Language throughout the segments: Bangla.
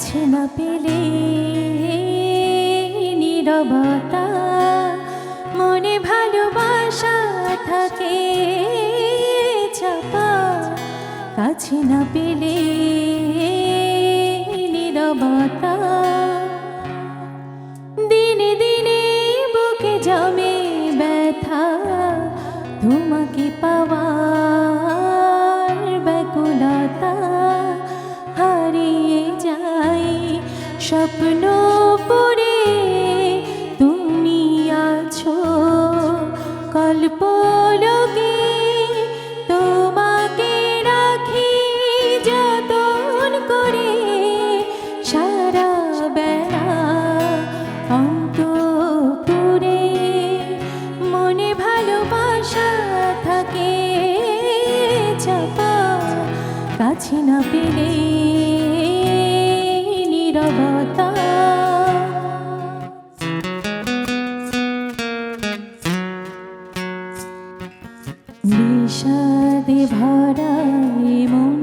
কাছে না পেলে নীরবতা, মনে ভালোবাসা থাকে চাপা। কাছে না পেলে নীরবতা, দিনে দিনে বুকে জমে ব্যথা। তোমাকে পাওয়ার কাছে না পেলে নীরবতা। বিষাদে ভরা মন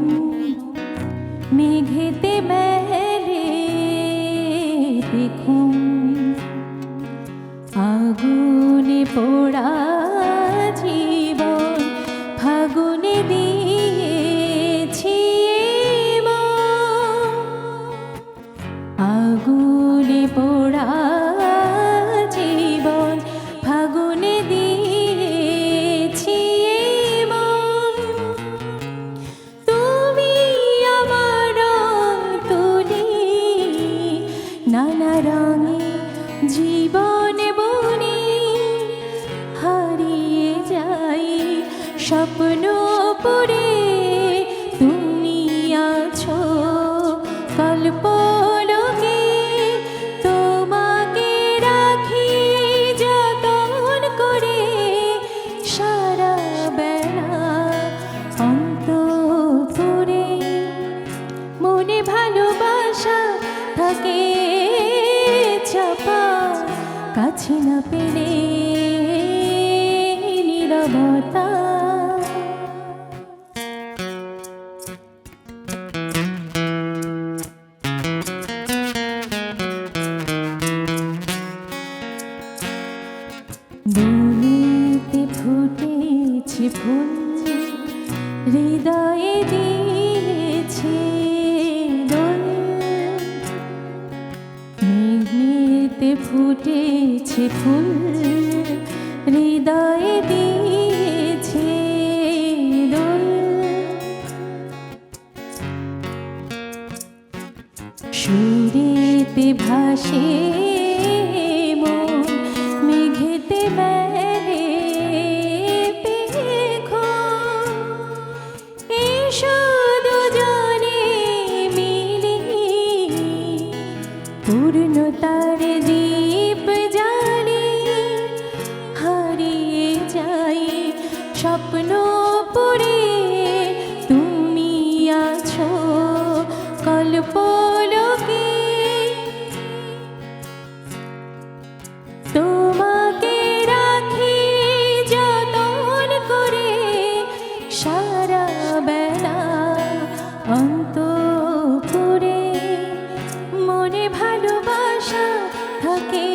মেঘেতে মেলে দেখুন আগুনে পোড়া আগুনে পোড়া জীবন ফাগুনে দিয়েছি। তুমি আমার তুলি নানা রঙে জীবন বনি হারিয়ে যাই স্বপ্ন পড়ে কাছে না পেলে নীরবতা। ফুটেছে ফুল হৃদয়ে দিয়েছে ফুটেছে ফুল হৃদয়ে দিয়েছে সুরেতে ভাসে স্বপ্ন পড়ে তুমি আছো কল্পলোকে। তোমাকে রাখি যতন করে সারা বেলা অন্তপুরে। মনে ভালোবাসা থাকে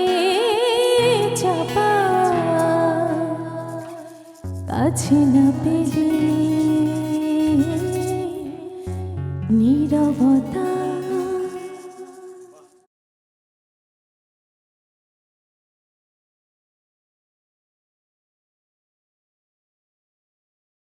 কাছে না নীরবতা